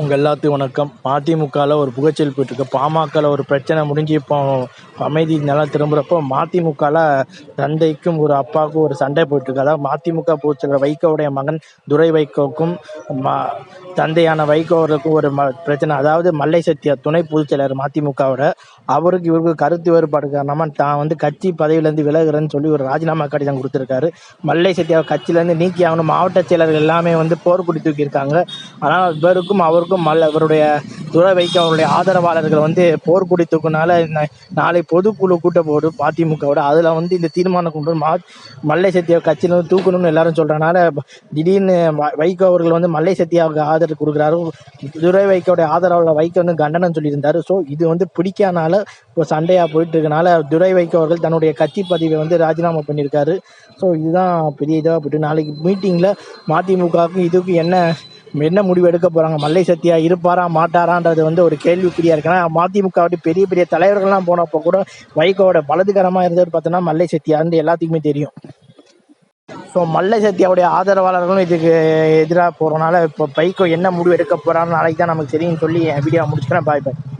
உங்கள் எல்லாத்துக்கும் வணக்கம். மதிமுகவில் ஒரு புகச்சல் போயிட்டுருக்கு. பாமகவில் ஒரு பிரச்சனை முடிஞ்சு இப்போ அமைதி நல்லா திரும்புகிறப்போ மதிமுகவில் தந்தைக்கும் ஒரு அப்பாவுக்கும் ஒரு சண்டை போயிட்டுருக்கு. அதாவது மதிமுக பொதுச்செயலர் வைகோவுடைய மகன் துரை வைகோவுக்கும் தந்தையான வைகோ அவர்களுக்கும் ஒரு ம பிரச்சனை. அதாவது மல்லை சத்தியா துணை பொதுச்செயலர் மதிமுகவோட அவருக்கு இவருக்கு கருத்து வேறுபாடு காரணமாக தான் வந்து கட்சி பதவியிலேருந்து விலகுறேன்னு சொல்லி ஒரு ராஜினாமா கடிதம் கொடுத்துருக்காரு. மல்லை சத்தியா கட்சியிலேருந்து நீக்கி ஆகணும் மாவட்ட செயலர்கள் எல்லாமே வந்து போர்க்குடி தூக்கியிருக்காங்க. ஆனால் இவருக்கும் அவருக்கும் மல் அவருடைய துறை வைக்க அவருடைய ஆதரவாளர்கள் வந்து போர்க்குடி தூக்குனால நாளை பொதுக்குழு கூட்ட போடு அதிமுகவோட அதில் வந்து இந்த தீர்மானம் கொண்டு வந்து மா மல்லை சத்தியா கட்சியிலேருந்து தூக்கணும்னு எல்லாரும் சொல்கிறனால திடீர்னு வ- வைகோ அவர்கள் வந்து மல்லை சத்தியாவுக்கு ஆதரவு கொடுக்குறாரு. துரை வைக்கோடைய ஆதரவாளர் வைகோ வந்து கண்டனம் சொல்லியிருந்தார். ஸோ இது வந்து பிடிக்காதனால ஒரு சண்டையாக போயிட்டு இருக்கனால துரை வைகோ அவர்கள் தன்னுடைய கட்சி பதிவை வந்து ராஜினாமா பண்ணியிருக்காரு. ஸோ இதுதான் பெரிய இதாக போயிட்டு நாளைக்கு மீட்டிங்கில் மதிமுகவுக்கும் இதுக்கும் என்ன என்ன முடிவு எடுக்க போகிறாங்க மல்லை சத்தியா இருப்பாரா மாட்டாரான்றது வந்து ஒரு கேள்விக்குறியாக இருக்குன்னா மதிமுக பெரிய பெரிய தலைவர்கள்லாம் போனப்போ கூட வைகோட வலதுகரமாக இருந்தது பார்த்தோன்னா மல்லை சத்தியான்னு எல்லாத்துக்குமே தெரியும். ஸோ மல்லை சத்தியாவுடைய ஆதரவாளர்களும் இதுக்கு எதிராக போகிறனால இப்போ பைக்கோ என்ன முடிவு எடுக்க போகிறான்னு நாளைக்கு தான் நமக்கு தெரியும்னு சொல்லி என் வீடியோ முடிச்சுக்கிறேன். பாய் பாய்